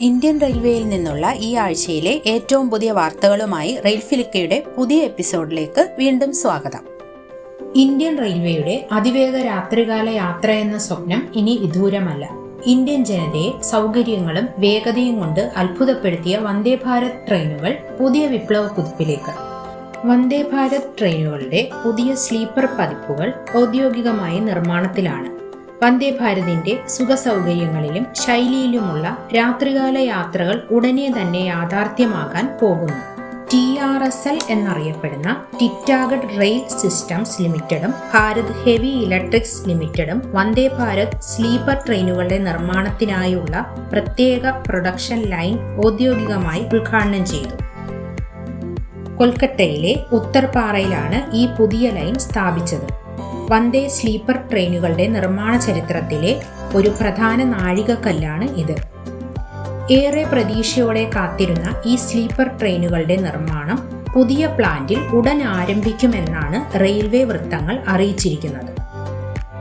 Indian റെയിൽവേയിൽ നിന്നുള്ള ഈ ആഴ്ചയിലെ ഏറ്റവും പുതിയ വാർത്തകളുമായി റെയിൽ ഫിലിക്കയുടെ പുതിയ എപ്പിസോഡിലേക്ക് വീണ്ടും സ്വാഗതം. ഇന്ത്യൻ റെയിൽവേയുടെ അതിവേഗ രാത്രികാല യാത്ര എന്ന സ്വപ്നം ഇനി വിദൂരമല്ല. ഇന്ത്യൻ ജനതയെ സൗകര്യങ്ങളും വേഗതയും കൊണ്ട് അത്ഭുതപ്പെടുത്തിയ വന്ദേ ഭാരത് ട്രെയിനുകൾ പുതിയ വിപ്ലവ കുതിപ്പിലേക്ക് വന്ദേ ഭാരത് ട്രെയിനുകളുടെ പുതിയ സ്ലീപ്പർ പതിപ്പുകൾ ഔദ്യോഗികമായി നിർമ്മാണത്തിലാണ്. വന്ദേ ഭാരതിന്റെ സുഖസൗകര്യങ്ങളിലും ശൈലിയിലുമുള്ള രാത്രികാല യാത്രകൾ ഉടനെ തന്നെ യാഥാർത്ഥ്യമാകാൻ പോകുന്നു. ടി ആർ എസ് എൽ എന്നറിയപ്പെടുന്ന ടിറ്റാഗഡ് റെയിൽ സിസ്റ്റംസ് ലിമിറ്റഡും ഭാരത് ഹെവി ഇലക്ട്രിക്സ് ലിമിറ്റഡും വന്ദേ ഭാരത് സ്ലീപ്പർ ട്രെയിനുകളുടെ നിർമ്മാണത്തിനായുള്ള പ്രത്യേക പ്രൊഡക്ഷൻ ലൈൻ ഔദ്യോഗികമായി ഉദ്ഘാടനം ചെയ്തു. കൊൽക്കത്തയിലെ ഉത്തർപാറയിലാണ് ഈ പുതിയ ലൈൻ സ്ഥാപിച്ചത്. വന്ദേ സ്ലീപ്പർ ട്രെയിനുകളുടെ നിർമ്മാണ ചരിത്രത്തിലെ ഒരു പ്രധാന നാഴികക്കല്ലാണ് ഇത്. ഏറെ പ്രതീക്ഷയോടെ കാത്തിരുന്ന ഈ സ്ലീപ്പർ ട്രെയിനുകളുടെ നിർമ്മാണം പുതിയ പ്ലാന്റിൽ ഉടൻ ആരംഭിക്കുമെന്നാണ് റെയിൽവേ വൃത്തങ്ങൾ അറിയിച്ചിരിക്കുന്നത്.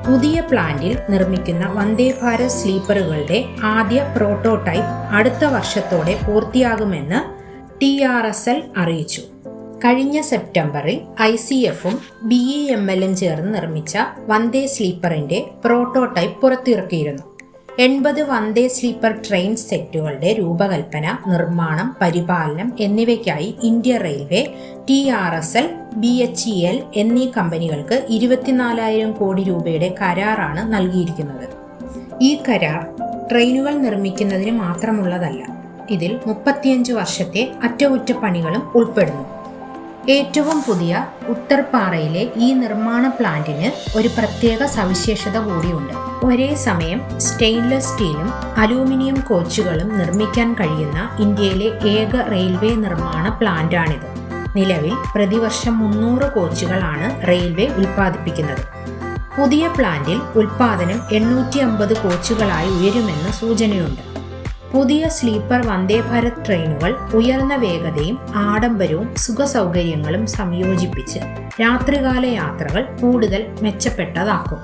പുതിയ പ്ലാന്റിൽ നിർമ്മിക്കുന്ന വന്ദേ ഭാരത് സ്ലീപ്പറുകളുടെ ആദ്യ പ്രോട്ടോടൈപ്പ് അടുത്ത വർഷത്തോടെ പൂർത്തിയാകുമെന്ന് ടി ആർ എസ് എൽ അറിയിച്ചു. കഴിഞ്ഞ സെപ്റ്റംബറിൽ ഐ സി എഫും ബി ഇ എം എല്ലും ചേർന്ന് നിർമ്മിച്ച വന്ദേ സ്ലീപ്പറിന്റെ പ്രോട്ടോടൈപ്പ് പുറത്തിറക്കിയിരുന്നു. എൺപത് വന്ദേ സ്ലീപ്പർ ട്രെയിൻ സെറ്റുകളുടെ രൂപകൽപ്പന നിർമ്മാണം പരിപാലനം എന്നിവയ്ക്കായി India railway T R S L B H E L എന്നീ കമ്പനികൾക്ക് ഇരുപത്തിനാലായിരം കോടി രൂപയുടെ കരാറാണ് നൽകിയിരിക്കുന്നത്. ഈ കരാർ ട്രെയിനുകൾ നിർമ്മിക്കുന്നതിന് മാത്രമുള്ളതല്ല ഇതിൽ മുപ്പത്തിയഞ്ച് വർഷത്തെ അറ്റകുറ്റപ്പണികളും ഉൾപ്പെടുന്നു. ഏറ്റവും പുതിയ ഉത്തർപാറയിലെ ഈ നിർമ്മാണ പ്ലാന്റിന് ഒരു പ്രത്യേക സവിശേഷത കൂടിയുണ്ട്. ഒരേ സമയം സ്റ്റെയിൻലെസ് സ്റ്റീലും അലൂമിനിയം കോച്ചുകളും നിർമ്മിക്കാൻ കഴിയുന്ന ഇന്ത്യയിലെ ഏക റെയിൽവേ നിർമ്മാണ പ്ലാന്റാണിത്. നിലവിൽ പ്രതിവർഷം മുന്നൂറ് കോച്ചുകളാണ് റെയിൽവേ ഉൽപ്പാദിപ്പിക്കുന്നത്. പുതിയ പ്ലാന്റിൽ ഉൽപ്പാദനം എണ്ണൂറ്റി അമ്പത് കോച്ചുകളായി ഉയരുമെന്ന് സൂചനയുണ്ട്. പുതിയ സ്ലീപ്പർ വന്ദേ ഭാരത് ട്രെയിനുകൾ ഉയർന്ന വേഗതയും ആഡംബരവും സുഖസൗകര്യങ്ങളും സംയോജിപ്പിച്ച് രാത്രികാല യാത്രകൾ കൂടുതൽ മെച്ചപ്പെട്ടതാക്കും.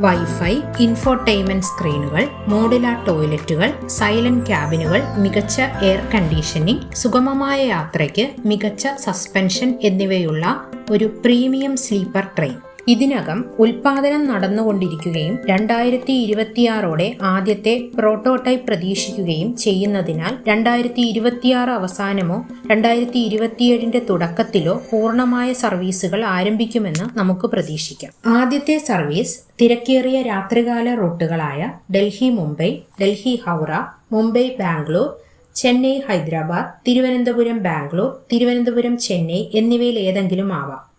വൈഫൈ ഇൻഫോർടൈൻമെന്റ് സ്ക്രീനുകൾ മോഡുലാർ ടോയ്ലറ്റുകൾ സൈലന്റ് ക്യാബിനുകൾ മികച്ച എയർ കണ്ടീഷനിംഗ് സുഗമമായ യാത്രയ്ക്ക് മികച്ച സസ്പെൻഷൻ എന്നിവയുള്ള ഒരു പ്രീമിയം സ്ലീപ്പർ ട്രെയിൻ. ഇതിനകം ഉൽപാദനം നടന്നുകൊണ്ടിരിക്കുകയും രണ്ടായിരത്തി ഇരുപത്തിയാറോടെ ആദ്യത്തെ പ്രോട്ടോടൈപ്പ് പ്രതീക്ഷിക്കുകയും ചെയ്യുന്നതിനാൽ രണ്ടായിരത്തി ഇരുപത്തിയാറ് അവസാനമോ രണ്ടായിരത്തി ഇരുപത്തിയേഴിന്റെ തുടക്കത്തിലോ പൂർണമായ സർവീസുകൾ ആരംഭിക്കുമെന്ന് നമുക്ക് പ്രതീക്ഷിക്കാം. ആദ്യത്തെ സർവീസ് തിരക്കേറിയ രാത്രികാല റൂട്ടുകളായ ഡൽഹി മുംബൈ ഡൽഹി ഹൗറ മുംബൈ ബാംഗ്ലൂർ ചെന്നൈ ഹൈദരാബാദ് തിരുവനന്തപുരം ബാംഗ്ലൂർ തിരുവനന്തപുരം ചെന്നൈ എന്നിവയിൽ ഏതെങ്കിലും ആവാം.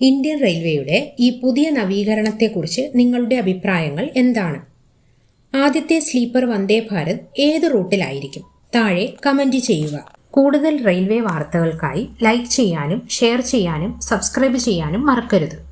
ഇന്ത്യൻ റെയിൽവേയുടെ ഈ പുതിയ നവീകരണത്തെക്കുറിച്ച് നിങ്ങളുടെ അഭിപ്രായങ്ങൾ എന്താണ്? ആദ്യത്തെ സ്ലീപ്പർ വന്ദേ ഭാരത് ഏത് റൂട്ടിലായിരിക്കും? താഴെ കമന്റ് ചെയ്യുക. കൂടുതൽ റെയിൽവേ വാർത്തകൾക്കായി ലൈക്ക് ചെയ്യാനും ഷെയർ ചെയ്യാനും സബ്സ്ക്രൈബ് ചെയ്യാനും മറക്കരുത്.